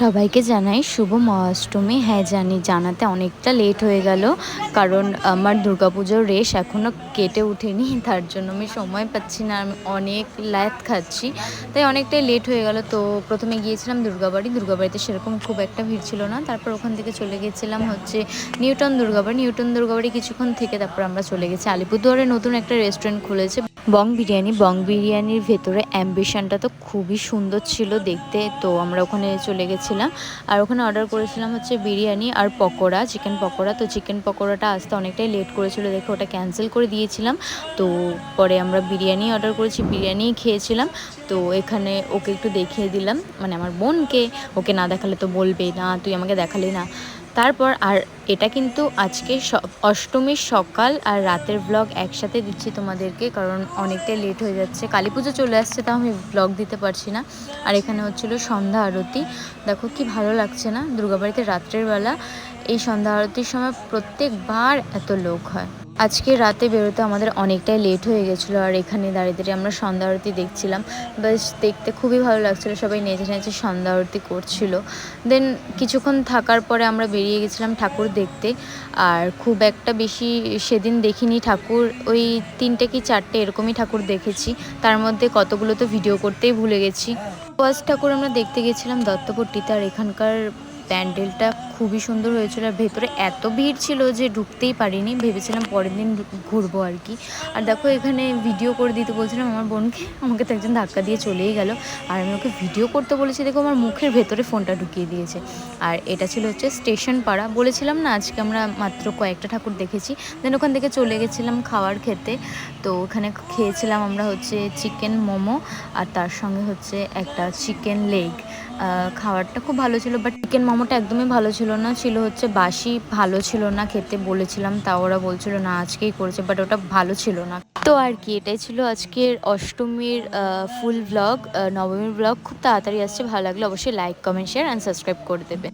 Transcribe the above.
সবাইকে জানাই শুভ মহাষ্টমী। হ্যাঁ জানি, জানাতে অনেকটা লেট হয়ে গেল, কারণ আমার দুর্গাপুজোর রেশ এখনও কেটে ওঠেনি, তার জন্য আমি সময় পাচ্ছি না, আমি অনেক ল্যাথ খাচ্ছি, তাই অনেকটাই লেট হয়ে গেল। তো প্রথমে গিয়েছিলাম দুর্গাবাড়ি, দুর্গাবাড়িতে সেরকম খুব একটা ভিড় ছিল না, তারপর ওখান থেকে চলে গেছিলাম হচ্ছে নিউটন দুর্গাবাড়ি নিউটন দুর্গাবাড়ি কিছুক্ষণ থেকে তারপর আমরা চলে গেছি। আলিপুরদুয়ারে নতুন একটা রেস্টুরেন্ট খুলেছে। বং বিরিয়ানি, বং বিরিয়ানির ভেতরে অ্যাম্বিশনটা তো খুবই সুন্দর ছিল দেখতে, তো আমরা ওখানে চলে গেছিলাম। আর ওখানে অর্ডার করেছিলাম হচ্ছে বিরিয়ানি আর পকোড়া চিকেন পকোড়া। তো চিকেন পকোড়াটা আসতে অনেকটাই লেট করেছিল, দেখে ওটা ক্যান্সেল করে দিয়েছিলাম। তো পরে আমরা বিরিয়ানি অর্ডার করেছি বিরিয়ানি খেয়েছিলাম। তো এখানে ওকে একটু দেখিয়ে দিলাম মানে আমার বোনকে, ওকে না দেখালে তো বলবে না, তুই আমাকে দেখালি না। তারপর আর এটা কিন্তু আজকে অষ্টমীর সকাল আর রাতের ব্লগ একসাথে দিচ্ছি তোমাদেরকে, কারণ অনেকটাই লেট হয়ে যাচ্ছে। কালী পুজো চলে আসছে, তাও আমি ব্লগ দিতে পারছি না। আর এখানে হচ্ছিল সন্ধ্যা আরতি। দেখো কি ভালো লাগছে না? দুর্গাবাড়িতে রাত্রের বেলা এই সন্ধ্যা আরতির সময় প্রত্যেকবার এত লোক হয়। আজকে রাতে বেরোতে আমাদের অনেকটাই লেট হয়ে গেছিল আর এখানে দাঁড়িয়ে দাঁড়িয়ে আমরা সন্ধ্যা আরতি দেখছিলাম। বেশ দেখতে খুবই ভালো লাগছিল, সবাই নেচে নেচে সন্ধ্যা আরতি করছিল। দেন কিছুক্ষণ থাকার পরে আমরা বেরিয়ে গেছিলাম ঠাকুর দেখতে। আর খুব একটা বেশি সেদিন দেখিনি ঠাকুর, ওই তিনটে কি চারটে এরকমই ঠাকুর দেখেছি। তার মধ্যে কতগুলো তো ভিডিও করতেই ভুলে গেছি। ফার্স্ট ঠাকুর আমরা দেখতে গেছিলাম দত্তপট্টিতে আর এখানকার প্যান্ডেলটা খুবই সুন্দর হয়েছিল আর ভেতরে এত ভিড় ছিল যে ঢুকতেই পারিনি। ভেবেছিলাম পরের দিন ঘুরবো আর কি। আর দেখো এখানে ভিডিও করে দিতে বলছিলাম, আমার বোনকে। আমাকে তো একজন ধাক্কা দিয়ে চলেই গেল। আর আমি ওকে ভিডিও করতে বলেছি, দেখো আমার মুখের ভেতরে ফোনটা ঢুকিয়ে দিয়েছে। আর এটা ছিল হচ্ছে স্টেশন পাড়া। বলেছিলাম না, আজকে আমরা মাত্র কয়েকটা ঠাকুর দেখেছি। দেন ওখান থেকে চলে গেছিলাম খাওয়ার খেতে। তো ওখানে খেয়েছিলাম আমরা হচ্ছে চিকেন মোমো আর তার সঙ্গে হচ্ছে একটা চিকেন লেগ খাবারটা খুব ভালো ছিল বাট চিকেন মোমোটা একদমই ভালো ছিল না, ছিল হচ্ছে বাসি ভালো ছিল না, খেতে বলেছিলাম তা ওরা বলছিল না, আজকেই করেছে বাট ওটা ভালো ছিল না। তো আর কি, এটাই ছিল আজকের অষ্টমীর ফুল ব্লগ নবমীর ব্লগ খুব তাড়াতাড়ি আসছে, ভালো লাগলে অবশ্যই like comment share and subscribe করে দেবে।